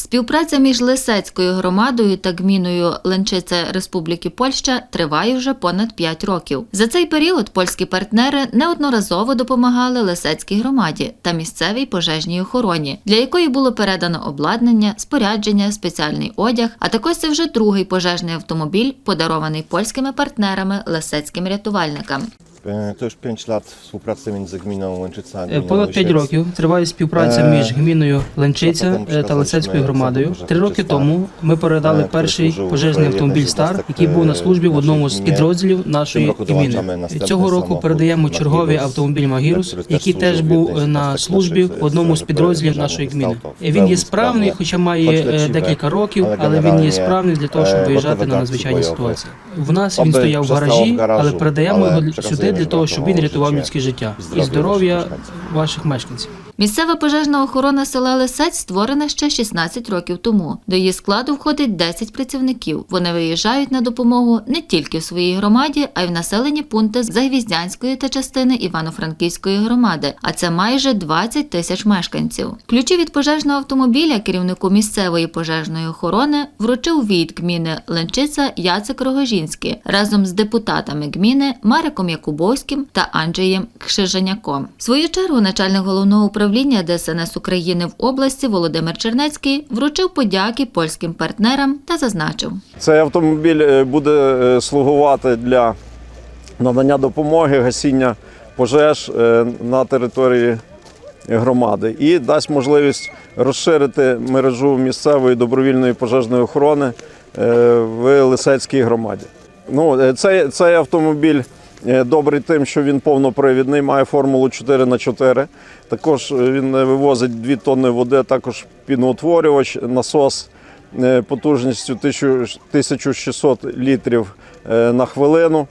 Співпраця між Лисецькою громадою та гміною Ленчиця Республіки Польща триває вже понад 5 років. За цей період польські партнери неодноразово допомагали Лисецькій громаді та місцевій пожежній охороні, для якої було передано обладнання, спорядження, спеціальний одяг. А також це вже другий пожежний автомобіль, подарований польськими партнерами Лисецьким рятувальникам. E, To już 5 lat współpracy między gminą Łęczyca a gminą Понад 5 Łysiec. років триває співпраця між гміною Ленчиця та Лисецькою громадою. Три роки тому ми передали перший пожежний автомобіль Стар, який був на службі в одному з підрозділів нашої гміни. Цього року передаємо черговий автомобіль Магірус, який теж був на службі в одному з підрозділів нашої гміни. Він є справний, хоча має декілька років, але він є справний для того, щоб виїжджати на надзвичайні ситуації. В нас він стояв в гаражі, але передаємо його сюди для того, щоб він рятував людське життя і здоров'я ваших мешканців. Місцева пожежна охорона села Лисець створена ще 16 років тому. До її складу входить 10 працівників. Вони виїжджають на допомогу не тільки в своїй громаді, а й в населені пункти Загвіздянської та частини Івано-Франківської громади. А це майже 20 тисяч мешканців. Ключі від пожежного автомобіля керівнику місцевої пожежної охорони вручив від гміни Ленчиця Яцек Рогожінський разом з депутатами гміни Мариком Якубовським та Анджеєм Кшижаняком. В свою чергу начальник головного управління ДСНС України в області Володимир Чернецький вручив подяки польським партнерам та зазначив. Цей автомобіль е, буде е, слугувати для надання допомоги, гасіння пожеж е, на території громади і дасть можливість розширити мережу місцевої добровільної пожежної охорони в Лисецькій громаді. Ну, цей, цей автомобіль добрий тим, що він повнопривідний, має формулу 4 х 4 Також е, він е, вивозить 2 тонни води, також піноутворювач, насос е, потужністю 1000 1600 літрів е, на хвилину.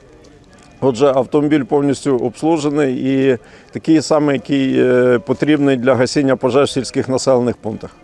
Отже, автомобіль повністю обслужений і такий самий, який е, потрібний для гасіння пожеж в сільських населених пунктах.